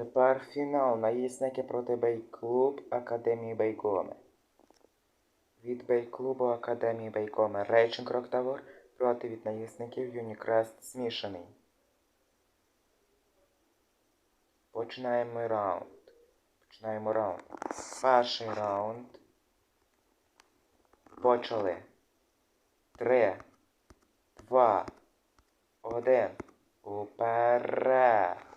Тепер фінал. Наїзники проти Бейклуб Академії Бейкоми. Від Бейклубу Академії Бейкоми Рейчинг Роктавор проти від наїзників Юнікрест змішаний. Починаємо раунд. Починаємо раунд. Перший раунд. Почали. Три, два, один. Уперед.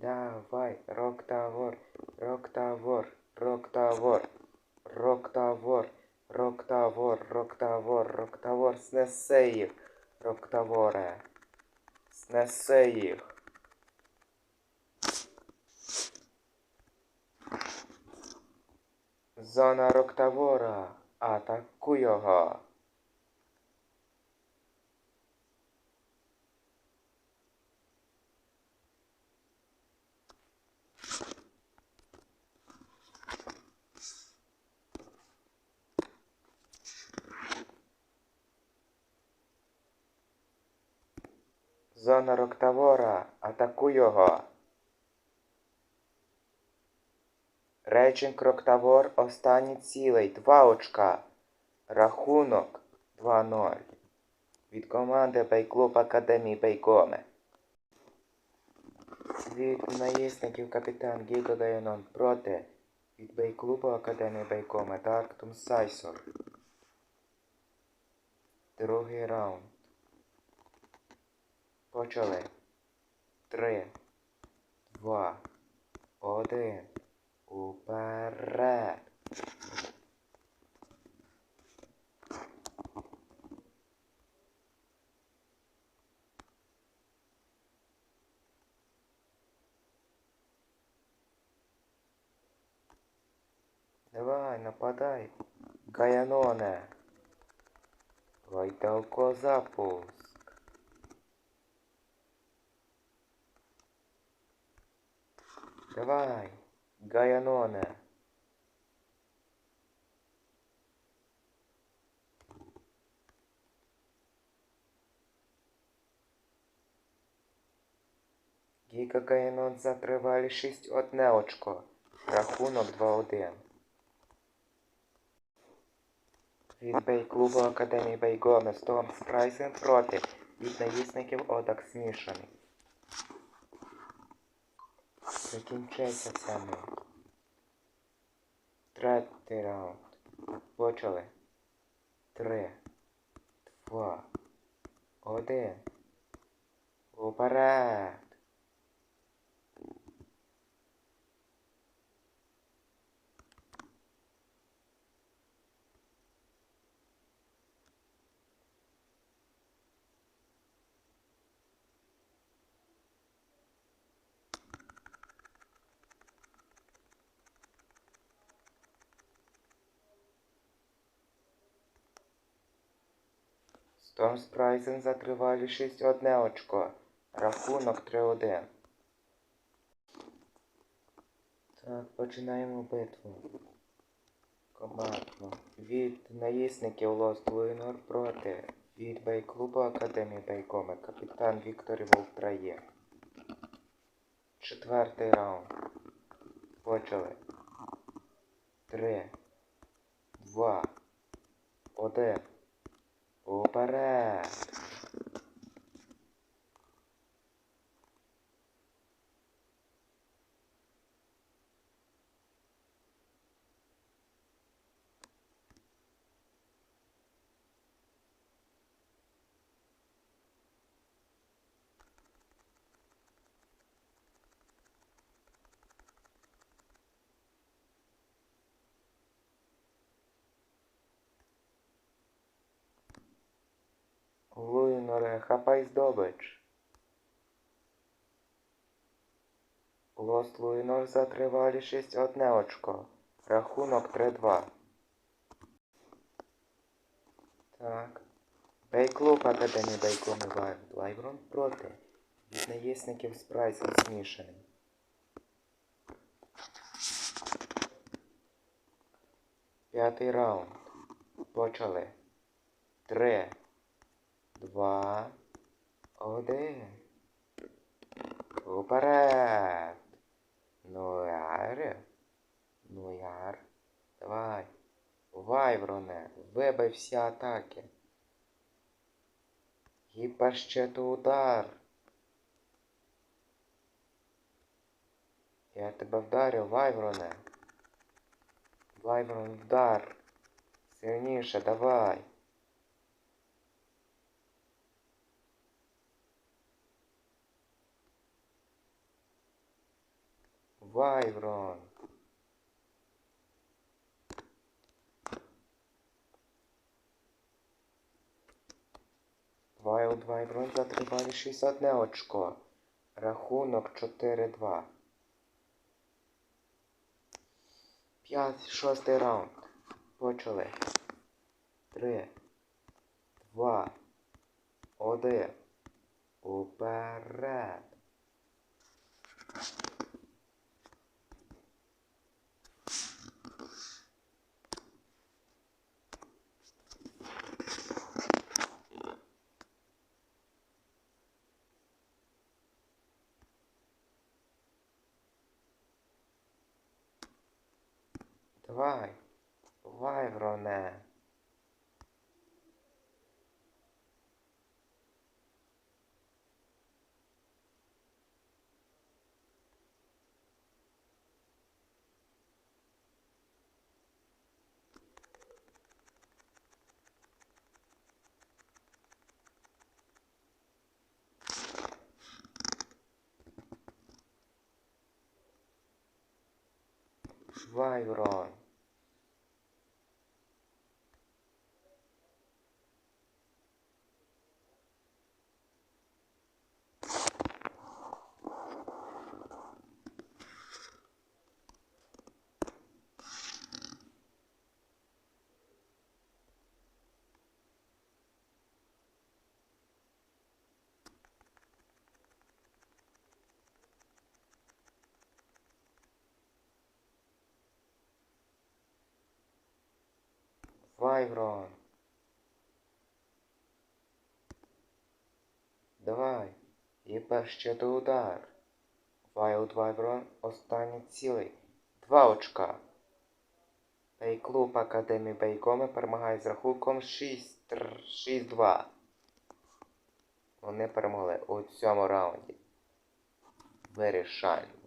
Давай, Роктавор, Роктавор, Роктавор, Роктавор, Роктавор, Роктавор, Роктавор, снеси їх, Роктаворе, снеси їх. Зона Роктавора, атакуй його. Зона Роктавора, атакуй його. Рейчинг Роктавор останній цілий. Два очка. Рахунок 2-0. Від команди Бейклуб Академії Бейкоме. Від наїзників капітан Гіго Дайонон проти від Бейклубу Академії Бейкоме Дарктум Сайсор. Другий раунд. Почали. Три, два, один. Уперед. Давай, нападай. Гаяноне. Гайдалко запуск. Давай, Гаяноне. Гіга Гаянон затривалі 6 одне очко. Рахунок 2-1. Від Бей-клубу Академії Бейгоме Storm Спрайсен проти від наїзників Одак змішаний. Закінчиться це ми. Третій раунд. Почали. Три, два, один. Уперед. Storm Спрайсен затривалі 6 одне очко. Рахунок 3-1. Так, починаємо битву. Командно. Від наїзників Лост Винор проти від Бейклубу Академії Бейкоми. Капітан Віктор Волтрає. Четвертий раунд. Почали. Три. Два. Один. Уперед! Хапай здобич. Лост Луїнор затривалі 6 одне очко. Рахунок 3-2. Так. Бейклуб Академії Бейкоми Вайлд. Лайврон проти. Від наїзників з прайсом. П'ятий раунд. Почали. Три, два, один. Уперед. Ну яр. Ну яр. Давай. Вайвроне, вибий всі атаки. Удар. Я тебе вдарю, Вайвроне. Вайврон вдар. Сильніше, давай. Вайврон. Вайлд Вайврон затримали 61 очко. Рахунок 4-2. П'ять, шостий раунд. Почали. Три. Два. Один. Уперед. Давай. Вайвроне. Вайврон. Вайврон. Давай. І перший удар. Вайлд Вайврон останній цілий. Два очка. Бейклуб Академії Бейкоми перемагає з рахунком 6-2. Вони перемогли у цьому раунді. Вирішальний.